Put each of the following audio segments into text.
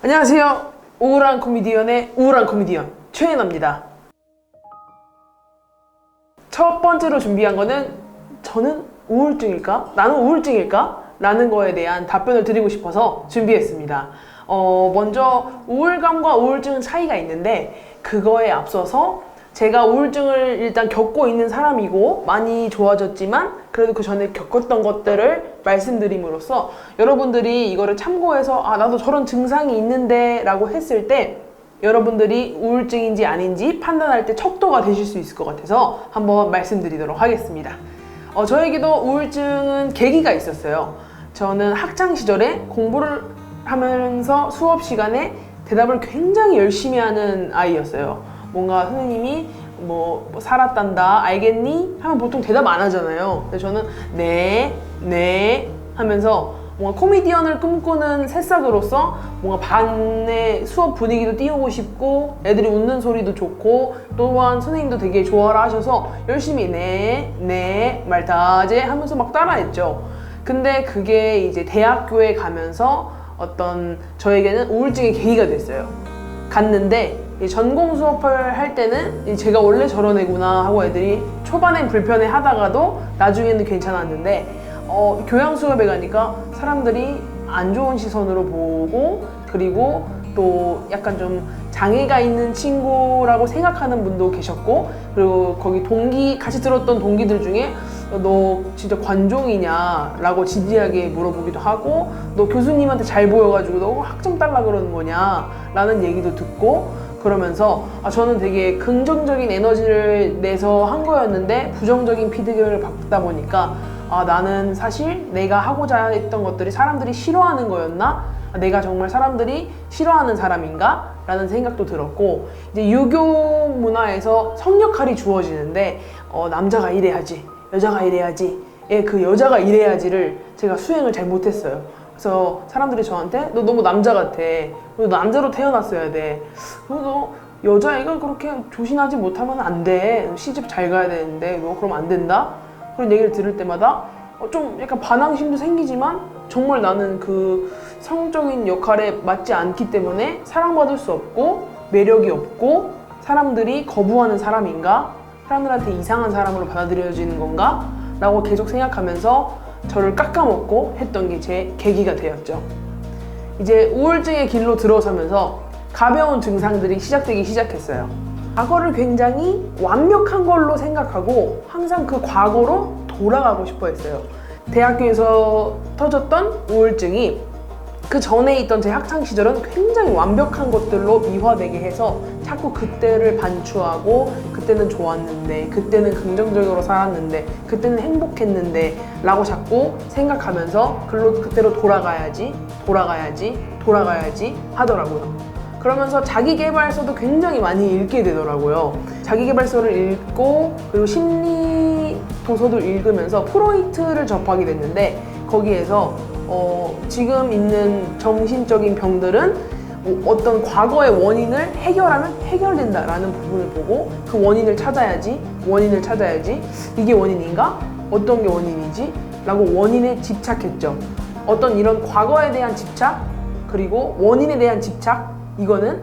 안녕하세요. 우울한 코미디언의 우울한 코미디언 최은아입니다. 첫 번째로 준비한 거는 저는 우울증일까? 나는 우울증일까? 라는 거에 대한 답변을 드리고 싶어서 준비했습니다. 어, 먼저 우울감과 우울증은 차이가 있는데 그거에 앞서서 제가 우울증을 일단 겪고 있는 사람이고 많이 좋아졌지만 그래도 그 전에 겪었던 것들을 말씀드림으로써 여러분들이 이거를 참고해서 아 나도 저런 증상이 있는데 라고 했을 때 여러분들이 우울증인지 아닌지 판단할 때 척도가 되실 수 있을 것 같아서 한번 말씀드리도록 하겠습니다. 어, 저에게도 우울증은 계기가 있었어요. 저는 학창 시절에 공부를 하면서 수업 시간에 대답을 굉장히 열심히 하는 아이였어요. 뭔가 선생님이 뭐, 뭐 살았단다 알겠니? 하면 보통 대답 안 하잖아요. 근데 저는 네, 네 하면서 뭔가 코미디언을 꿈꾸는 새싹으로서 뭔가 반의 수업 분위기도 띄우고 싶고 애들이 웃는 소리도 좋고 또한 선생님도 되게 좋아라 하셔서 열심히 네, 네, 말다제 하면서 막 따라했죠. 근데 그게 이제 대학교에 가면서 어떤 저에게는 우울증의 계기가 됐어요. 갔는데 이 전공 수업을 할 때는 이 제가 원래 저런 애구나 하고 애들이 초반엔 불편해 하다가도 나중에는 괜찮았는데 어, 교양 수업에 가니까 사람들이 안 좋은 시선으로 보고 그리고 또 약간 좀 장애가 있는 친구라고 생각하는 분도 계셨고 그리고 거기 동기 같이 들었던 동기들 중에 너 진짜 관종이냐라고 진지하게 물어보기도 하고 너 교수님한테 잘 보여가지고 너 학점 달라 그러는 거냐라는 얘기도 듣고 그러면서 아, 저는 되게 긍정적인 에너지를 내서 한 거였는데 부정적인 피드백을 받다 보니까 아, 나는 사실 내가 하고자 했던 것들이 사람들이 싫어하는 거였나? 아, 내가 정말 사람들이 싫어하는 사람인가? 라는 생각도 들었고 이제 유교 문화에서 성역할이 주어지는데 어, 남자가 이래야지 여자가 이래야지 예, 그 여자가 이래야지를 제가 수행을 잘 못했어요 그래서 사람들이 저한테 너 너무 남자 같아. 너 남자로 태어났어야 돼. 너 여자애가 그렇게 조신하지 못하면 안 돼. 시집 잘 가야 되는데. 너 그럼 안 된다? 그런 얘기를 들을 때마다 어, 좀 약간 반항심도 생기지만 정말 나는 그 성적인 역할에 맞지 않기 때문에 사랑받을 수 없고 매력이 없고 사람들이 거부하는 사람인가? 사람들한테 이상한 사람으로 받아들여지는 건가? 라고 계속 생각하면서 저를 깎아먹고 했던 게 제 계기가 되었죠. 이제 우울증의 길로 들어서면서 가벼운 증상들이 시작되기 시작했어요. 과거를 굉장히 완벽한 걸로 생각하고 항상 그 과거로 돌아가고 싶어 했어요. 대학교에서 터졌던 우울증이 그 전에 있던 제 학창 시절은 굉장히 완벽한 것들로 미화되게 해서 자꾸 그때를 반추하고 그때는 좋았는데 그때는 긍정적으로 살았는데 그때는 행복했는데 라고 자꾸 생각하면서 글로 그때로 돌아가야지 돌아가야지 돌아가야지 하더라고요. 그러면서 자기개발서도 굉장히 많이 읽게 되더라고요. 자기개발서를 읽고 그리고 심리 도서도 읽으면서 프로이트를 접하게 됐는데 거기에서 어, 지금 있는 정신적인 병들은 뭐 어떤 과거의 원인을 해결하면 해결된다라는 부분을 보고 그 원인을 찾아야지 원인을 찾아야지 이게 원인인가? 어떤 게 원인이지? 라고 원인에 집착했죠. 어떤 이런 과거에 대한 집착 그리고 원인에 대한 집착 이거는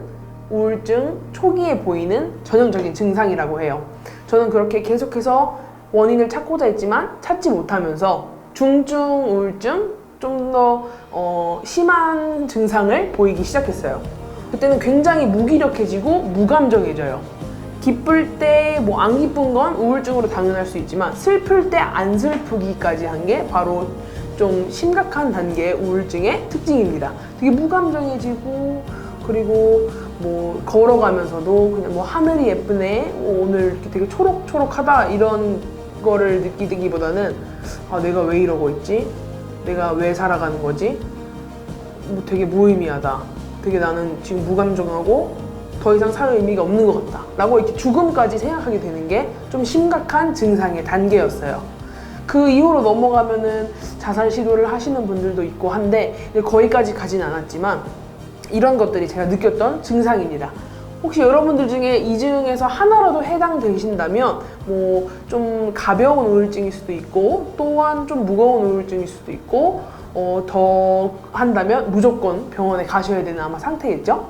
우울증 초기에 보이는 전형적인 증상이라고 해요. 저는 그렇게 계속해서 원인을 찾고자 했지만 찾지 못하면서 중증 우울증 좀 더 어, 심한 증상을 보이기 시작했어요. 그때는 굉장히 무기력해지고 무감정해져요. 기쁠 때 뭐 안 기쁜 건 우울증으로 당연할 수 있지만 슬플 때 안 슬프기까지 한 게 바로 좀 심각한 단계의 우울증의 특징입니다. 되게 무감정해지고 그리고 뭐 걸어가면서도 그냥 뭐 하늘이 예쁘네 어, 오늘 이렇게 되게 초록초록하다 이런 거를 느끼기보다는 아 내가 왜 이러고 있지? 내가 왜 살아가는 거지? 뭐 되게 무의미하다. 되게 나는 지금 무감정하고 더 이상 살 의미가 없는 것 같다. 라고 이렇게 죽음까지 생각하게 되는 게 좀 심각한 증상의 단계였어요. 그 이후로 넘어가면은 자살 시도를 하시는 분들도 있고 한데 거기까지 가진 않았지만 이런 것들이 제가 느꼈던 증상입니다. 혹시 여러분들 중에 이 중에서 하나라도 해당되신다면 뭐 좀 가벼운 우울증일 수도 있고 또한 좀 무거운 우울증일 수도 있고 어, 더 한다면 무조건 병원에 가셔야 되는 아마 상태겠죠?